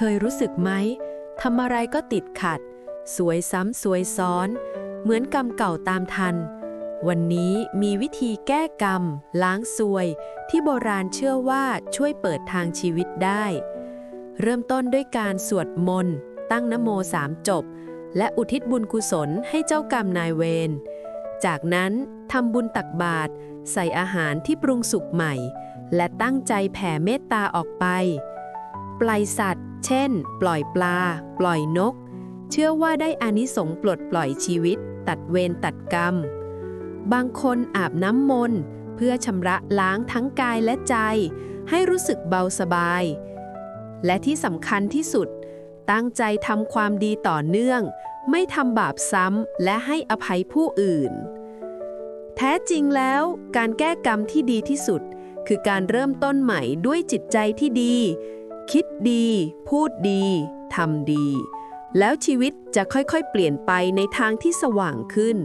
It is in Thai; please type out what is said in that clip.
เคยรู้สึกไหมทำอะไรก็ติดขัด สวยซ้ำสวยซ้อน เหมือนกรรมเก่าตามทัน วันนี้มีวิธีแก้กรรม ล้างซวย ที่โบราณเชื่อว่าช่วยเปิดทางชีวิตได้ เริ่มต้นด้วยการสวดมนต์ ตั้งนโมสามจบ และอุทิศบุญกุศลให้เจ้ากรรมนายเวร จากนั้นทำบุญตักบาตรใส่อาหารที่ปรุงสุกใหม่ และตั้งใจแผ่เมตตาออกไปปล่อยสัตว์ เช่น ปล่อยปลา ปล่อยนก เชื่อว่าได้อานิสงส์ปลดปล่อยชีวิต ตัดเวรตัดกรรม บางคนอาบน้ำมนต์เพื่อชำระล้างทั้งกายและใจ ให้รู้สึกเบาสบาย และที่สำคัญที่สุด ตั้งใจทำความดีต่อเนื่อง ไม่ทำบาปซ้ำและให้อภัยผู้อื่น แท้จริงแล้วการแก้กรรมที่ดีที่สุด คือการเริ่มต้นใหม่ด้วยจิตใจที่ดี คิดดี พูดดีทำดี แล้วชีวิตจะค่อยๆ เปลี่ยนไปในทางที่สว่างขึ้น